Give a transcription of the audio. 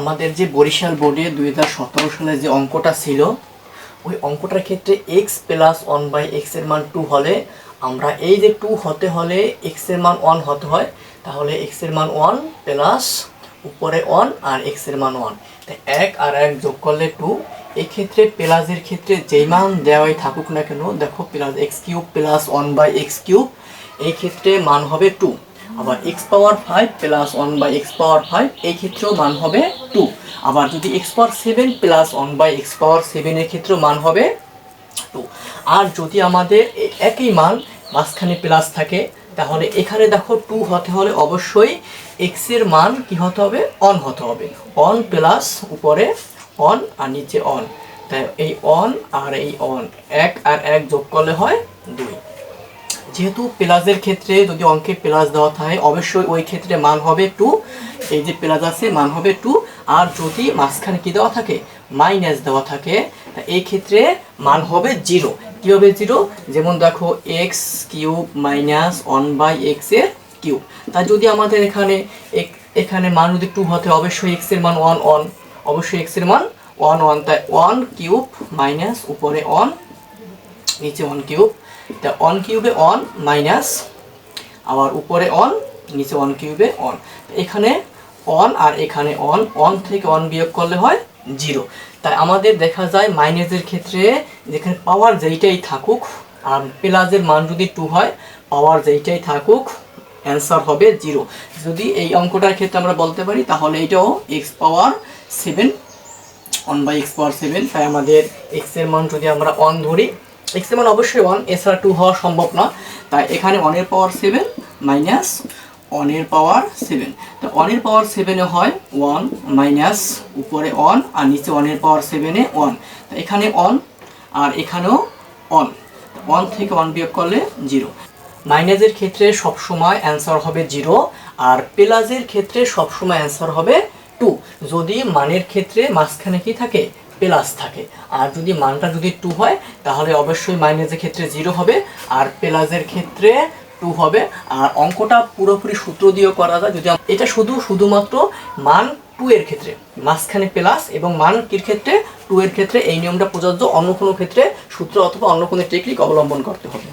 আমাদের যে বরিশাল বোর্ডে দুই হাজার সতেরো সালে যে অঙ্কটা ছিল, ওই অঙ্কটার ক্ষেত্রে এক্স প্লাস ওয়ান বাই এক্সের মান টু হলে আমরা এই যে টু হতে হলে এক্সের মান ওয়ান হতে হয়, তাহলে এক্সের মান ওয়ান প্লাস উপরে ওয়ান আর এক্সের মান ওয়ান তাই এক আর এক যোগ করলে টু এক্ষেত্রে প্লাসের ক্ষেত্রে যেই মান দেওয়াই থাকুক না কেন, দেখো plus x cube plus one by x cube এই ক্ষেত্রে মান হবে টু আবার x power five plus one by x power five এই ক্ষেত্রেও মান হবে টু আবার যদি x power seven plus one by x power সেভেনের ক্ষেত্রেও মান হবে টু আর যদি আমাদের একই মান মাঝখানে প্লাস থাকে, তাহলে এখানে দেখো টু হতে হলে অবশ্যই এক্সের মান কি হতে হবে? অন হতে হবে। অন প্লাস উপরে অন আর নিচে অন তাই এই অন আর এই অন এক আর এক যোগ করলে হয় যেহেতু প্লাসের ক্ষেত্রে যদি অঙ্কে প্লাস দেওয়া থাকে, অবশ্যই ওই ক্ষেত্রে মান হবে টু এই যে প্লাস আছে, মান হবে টু আর যদি মাঝখানে কি দেওয়া থাকে? মাইনাস দেওয়া থাকে এই ক্ষেত্রে মান হবে জিরো কী হবে জিরো যেমন দেখো x cube minus one by এক্সের কিউব তা যদি আমাদের এখানে এখানে মান যদি টু হতে, অবশ্যই এক্সের মান ওয়ান ওয়ান অবশ্যই এক্সের মান ওয়ান ওয়ান তাই ওয়ান কিউব মাইনাস উপরে ওয়ান নিচে ওয়ান কিউব তা ওয়ান কিউবে অন মাইনাস আবার উপরে অন নিচে অন কিউবে অন এখানে অন আর এখানে অন অন থেকে অন বিয়োগ করলে হয় জিরো তাই আমাদের দেখা যায় মাইনাসের ক্ষেত্রে যেখানে পাওয়ার যেইটাই থাকুক, আর প্লাসের মান যদি টু হয় পাওয়ার যেইটাই থাকুক অ্যান্সার হবে জিরো যদি এই অঙ্কটার ক্ষেত্রে আমরা বলতে পারি, তাহলে এটাও x power seven one by x power seven তাই আমাদের এক্সের মান যদি আমরা অন ধরি এক্সের মান অবশ্যই ওয়ান এছাড়া টু হওয়া সম্ভব না। তাই এখানে ওয়ানের পাওয়ার সেভেন মাইনাস ওয়ানের পাওয়ার সেভেন তো ওয়ানের পাওয়ার সেভেনে হয় ওয়ান মাইনাস উপরে অন আর নিচে ওয়ানের পাওয়ার সেভেনে ওয়ান তো এখানে অন আর এখানেও অন ওয়ান থেকে ওয়ান বিয়োগ করলে জিরো মাইনাসের ক্ষেত্রে সবসময় অ্যান্সার হবে জিরো আর প্লাসের ক্ষেত্রে সবসময় অ্যান্সার হবে টু যদি মানের ক্ষেত্রে মাঝখানে কি থাকে? প্লাস থাকে। আর যদি মানটা যদি টু হয়, তাহলে অবশ্যই মাইনাসের ক্ষেত্রে জিরো হবে, আর প্লাসের ক্ষেত্রে টু হবে। আর অঙ্কটা পুরোপুরি সূত্র দিয়েও করা যায়, যদি এটা শুধু শুধুমাত্র মান টু এর ক্ষেত্রে, মাঝখানে প্লাস এবং মান কির ক্ষেত্রে টু এর ক্ষেত্রে, এই নিয়মটা প্রযোজ্য অন্য কোনো ক্ষেত্রে সূত্র অথবা অন্য কোনো টেকনিক অবলম্বন করতে হবে।